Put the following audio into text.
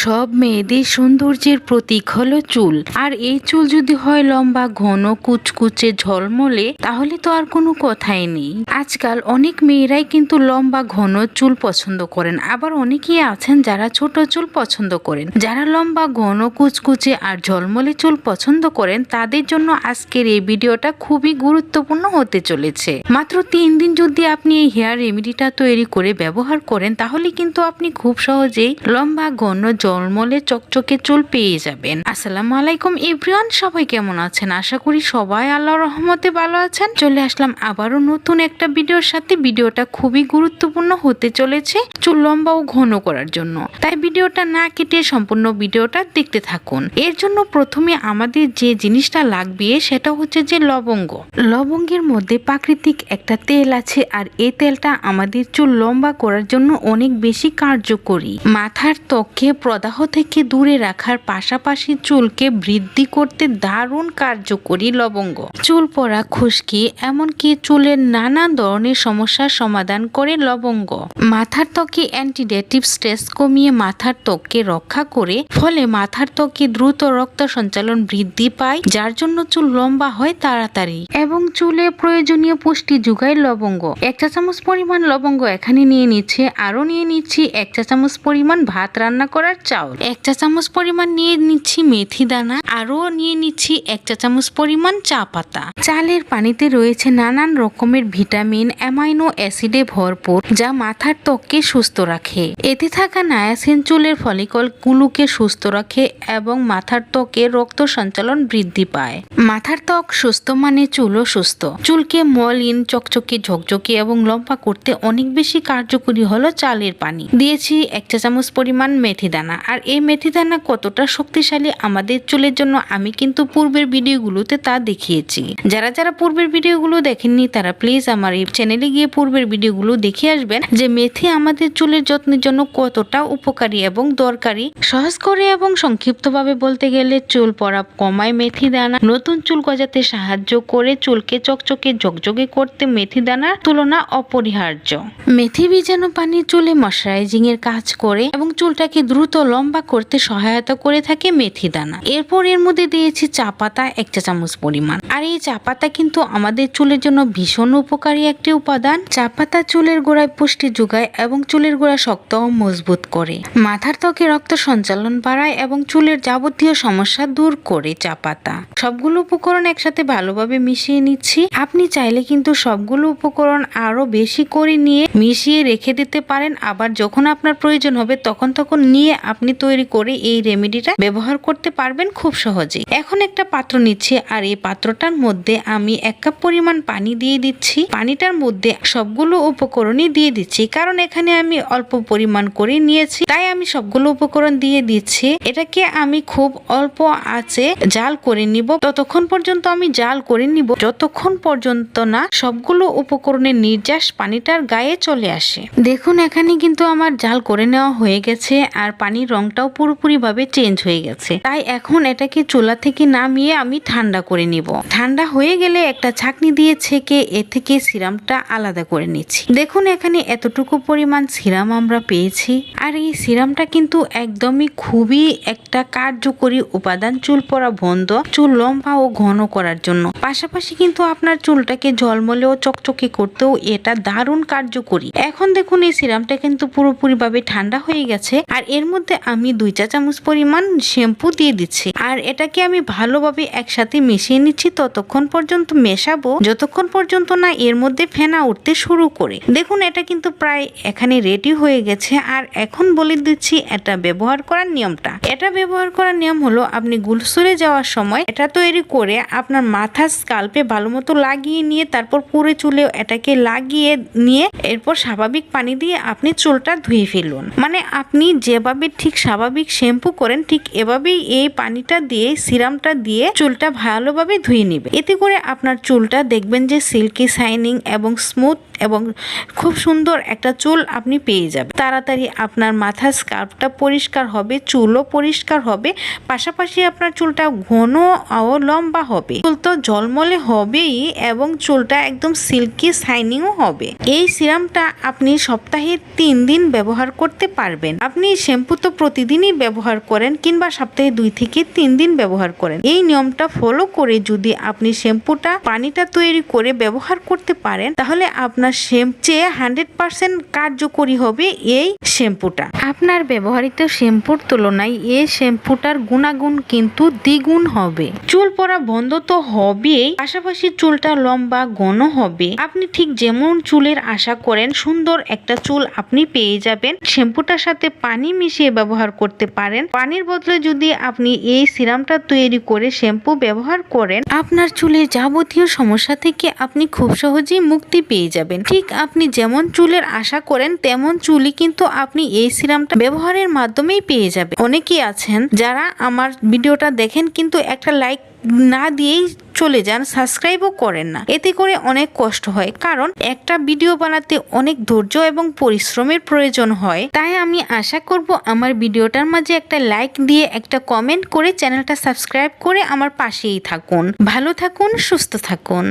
সব মেয়েদের সৌন্দর্যের প্রতীক হলো চুল। আর এই চুল যদি হয় লম্বা, ঘন, কুচকুচে, ঝলমলে, তাহলে তো আর কোনো কথাই নেই। আজকাল অনেক মেয়েরাই কিন্তু লম্বা, ঘন চুল পছন্দ করেন। আবার অনেকেই আছেন যারা ছোট চুল পছন্দ করেন। যারা লম্বা, ঘন, কুচকুচে আর ঝলমলে চুল পছন্দ করেন, তাদের জন্য আজকের এই ভিডিওটা খুবই গুরুত্বপূর্ণ হতে চলেছে। মাত্র তিন দিন যদি আপনি এই হেয়ার রেমেডিটা তৈরি করে ব্যবহার করেন, তাহলে কিন্তু আপনি খুব সহজেই লম্বা, ঘন জলমলে চকচকে চুল পেয়ে যাবেন। আসসালামু আলাইকুম এভরিওয়ান সবাই কেমন আছেন? আশা করি সবাই আল্লাহর রহমতে ভালো আছেন। চলে আসলাম আবারও নতুন একটা ভিডিওর সাথে। ভিডিওটা খুবই গুরুত্বপূর্ণ হতে চলেছে চুল লম্বা ও ঘন করার জন্য। তাই ভিডিওটা না কেটে সম্পূর্ণ ভিডিওটা দেখতে থাকুন। এর জন্য প্রথমে আমাদের যে জিনিসটা লাগবে সেটা হচ্ছে যে লবঙ্গ। লবঙ্গের মধ্যে প্রাকৃতিক একটা তেল আছে আর এই তেলটা আমাদের চুল লম্বা করার জন্য অনেক বেশি কার্যকরী। মাথার ত্বককে প্রদাহ থেকে দূরে রাখার পাশাপাশি চুলকে বৃদ্ধি করতে দারুণ কার্যকরী লবঙ্গ। চুল পড়া খুশকি এমনকি চুলের নানা ধরনের সমস্যার সমাধান করে লবঙ্গ। মাথার ত্বকে অ্যান্টিডেটিভ স্ট্রেস কমিয়ে মাথার ত্বককে রক্ষা করে, ফলে মাথার ত্বকে দ্রুত রক্ত সঞ্চালন বৃদ্ধি পায়, যার জন্য চুল লম্বা হয় তাড়াতাড়ি। এবং চুলে প্রয়োজনীয় পুষ্টি যোগায় লবঙ্গ। এক চা চামচ পরিমাণ লবঙ্গ এখানে নিয়ে নিচ্ছে আরও নিয়ে নিচ্ছি, এক চা চামচ পরিমাণ ভাত রান্না করার চাউল। এক চা চামচ পরিমাণ নিয়ে নিচ্ছি মেথি দানা, আরও নিয়ে নিচ্ছি এক চা চামচ পরিমাণ চা পাতা। চালের পানিতে রয়েছে নানান রকমের ভিটামিন, অ্যামাইনো অ্যাসিডে ভরপুর, যা মাথার ত্বককে সুস্থ রাখে। এতে থাকা নায়াসিন চুলের ফলিকল গুলোকে সুস্থ রাখে এবং মাথার ত্বকে রক্ত সঞ্চালন বৃদ্ধি পায়। মাথার ত্বক সুস্থ মানে চুলও সুস্থ। চুলকে মলিন, চকচকে, ঝকঝকে এবং লম্বা করতে অনেক বেশি কার্যকরী হলো চালের পানি। দিয়েছি এক চা চামচ পরিমাণ মেথি দানা আর এই মেথি দানা কতটা শক্তিশালী আমাদের চুলের জন্য আমি কিন্তু পূর্বের ভিডিওগুলোতে তা দেখিয়েছি। যারা যারা পূর্বের ভিডিওগুলো দেখেননি, তারা প্লিজ আমার এই চ্যানেলে গিয়ে পূর্বের ভিডিওগুলো দেখে আসবেন যে মেথি আমাদের চুলের যত্নের জন্য কতটা উপকারী এবং দরকারি। সহজ করে এবং সংক্ষিপ্তভাবে বলতে গেলে চুল পড়া কমায় মেথি দানা। নতুন চুল গজাতে সাহায্য করে চুলকে চকচকে ঝকঝকে করতে মেথি দানার তুলনা অপরিহার্য। মেথি ভিজানো পানি চুলে ময়শ্চারাইজিং এর কাজ করে এবং চুলটাকে দ্রুত লম্বা করতে সহায়তা করে থাকে মেথি দানা। এরপর এর মধ্যে দিয়েছি চা পাতা, এক চা চামচ পরিমাণ। আর এই চা পাতা কিন্তু আমাদের চুলের জন্য ভীষণ উপকারী একটি উপাদান। চা পাতা চুলের গোড়ায় পুষ্টি যোগায় এবং চুলের গোড়া শক্ত ও মজবুত করে। মাথার ত্বকে রক্ত সঞ্চালন বাড়ায় এবং চুলের যাবতীয় সমস্যা দূর করে চা পাতা। সবগুলো উপকরণ একসাথে ভালোভাবে মিশিয়ে নিচ্ছি। আপনি চাইলে কিন্তু সবগুলো উপকরণ আরও বেশি করে নিয়ে মিশিয়ে রেখে দিতে পারেন। আবার যখন আপনার প্রয়োজন হবে তখন তখন নিয়ে আপনি তৈরি করে এই রেমেডিটা ব্যবহার করতে পারবেন খুব সহজেই। এখন একটা পাত্র নিচ্ছি আর এই পাত্রটার মধ্যে আমি এক কাপ পরিমাণ পানি দিয়ে দিচ্ছি। পানিটার মধ্যে সবগুলো উপকরণই দিয়ে দিচ্ছি। কারণ এখানে আমি অল্প পরিমাণ করে নিয়েছি, তাই আমি সবগুলো উপকরণ দিয়ে দিচ্ছি। এটাকে আমি খুব অল্প আছে জাল করে নিব। ততক্ষণ পর্যন্ত আমি জাল করে নিব। যতক্ষণ পর্যন্ত না সবগুলো উপকরণের নির্যাস পানিটার গায়ে চলে আসে। দেখুন, এখানে কিন্তু আমার জাল করে নেওয়া হয়ে গেছে। আর পানির রংটাও পুরোপুরি ভাবে চেঞ্জ হয়ে গেছে। তাই এখন এটাকে চুলা থেকে নামিয়ে আমি ঠান্ডা করে নিব। ঠান্ডা হয়ে গেলে একটা ছাকনি দিয়ে ছেঁকে এ থেকে সিরামটা আলাদা করে নিচ্ছি। দেখুন এখানে এতটুকু পরিমাণ সিরাম আমরা পেয়েছি। আর এই সিরামটা কিন্তু একদমই খুবই একটা কার্যকরী উপাদান চুল পড়া বন্ধ, চুল লম্বা ও ঘন করার জন্য। পাশাপাশি কিন্তু আপনার চুলটাকে ঝলমলে ও চকচকে করতেও এটা দারুণ কার্যকরী। এখন দেখুন এই সিরামটা কিন্তু পুরোপুরি ভাবে ঠান্ডা হয়ে গেছে। আর এর মধ্যে আমি দুই চা চামচ পরিমাণ শ্যাম্পু দিয়ে দিচ্ছি। আর এটাকে আমি ভালোভাবে একসাথে মিশিয়ে নিচ্ছি ততক্ষণ পর্যন্ত মেশাবো, যতক্ষণ পর্যন্ত না এর মধ্যে ফেনা উঠতে শুরু করে। দেখুন, এটা কিন্তু প্রায় এখানে রেডি হয়ে গেছে। আর এখন বলে দিচ্ছি, এটা ব্যবহার করার নিয়মটা। এটা ব্যবহার করার নিয়ম হলো, আপনি গুলসুরে যাওয়ার সময় এটা তৈরি করে আপনার মাথা স্কাল্পে ভালো মতো লাগিয়ে নিয়ে, তারপর পুরো চুলে এটাকে লাগিয়ে নিয়ে, এরপর স্বাভাবিক পানি দিয়ে আপনি চুলটা ধুয়ে ফেলুন। মানে আপনি যেভাবে ঠিক স্বাভাবিক শ্যাম্পু করেন, ঠিক এভাবেই এই পানিটা দিয়ে, সিরামটা দিয়ে চুলটা ভালোভাবে ধুয়ে নেবে। এতে করে আপনার চুলটা দেখবেন যে সিল্কি শাইনিং এবং স্মুথ এবং খুব সুন্দর একটা চুল আপনি পেয়ে যাবেন। তাড়াতাড়ি আপনার মাথার স্কার্ফটা পরিষ্কার হবে, চুলও পরিষ্কার হবে, পাশাপাশি আপনার চুলটা ঘন ও লম্বা হবে। চুল তো জলমলে হবেই এবং চুলটা একদম সিল্কি শাইনিংও হবে। এই সিরামটা আপনি সপ্তাহে তিন দিন ব্যবহার করতে পারবেন। আপনি শ্যাম্পু তো প্রতিদিনই ব্যবহার করেন কিংবা সপ্তাহে দুই থেকে তিন দিন ব্যবহার করেন। এই নিয়মটা ফলো করে যদি আপনি শ্যাম্পুটা পানিটা তৈরি করে ব্যবহার করতে পারেন, তাহলে আপনার শ্যাম্পু হান্ড্রেড পার্সেন্ট কার্যকরী হবে এই শ্যাম্পুটা। আপনার ব্যবহৃত শ্যাম্পুর তুলনায় এই শ্যাম্পুটার গুণাগুণ কিন্তু দ্বিগুণ হবে। চুল পড়া বন্ধ তো হবেই, পাশাপাশি চুলটা লম্বা ঘন হবে। আপনি ঠিক যেমন চুলের আশা করেন, সুন্দর একটা চুল আপনি পেয়ে যাবেন। শ্যাম্পুটার সাথে পানি মিশিয়ে ব্যবহার করতে পারেন। পানির বদলে যদি আপনি এই সিরামটা তৈরি করে শ্যাম্পু ব্যবহার করেন, আপনার চুলের যাবতীয় সমস্যা থেকে আপনি খুব সহজেই মুক্তি পেয়ে যাবেন। ঠিক আপনি যেমন চুলের আশা করেন, তেমন চুলই কিন্তু আপনি এই সিরামটা ব্যবহারের মাধ্যমেই পেয়ে যাবে। অনেকেই আছেন যারা আমার ভিডিওটা দেখেন কিন্তু একটা লাইক না দিয়েই চলে যান, সাবস্ক্রাইবও করেন না। এতে করে অনেক কষ্ট হয়। কারণ একটা ভিডিও বানাতে অনেক ধৈর্য এবং পরিশ্রমের প্রয়োজন হয়। তাই আমি আশা করব আমার ভিডিওটার মাঝে একটা লাইক দিয়ে, একটা কমেন্ট করে চ্যানেলটা সাবস্ক্রাইব করে আমার পাশেই থাকুন। ভালো থাকুন, সুস্থ থাকুন।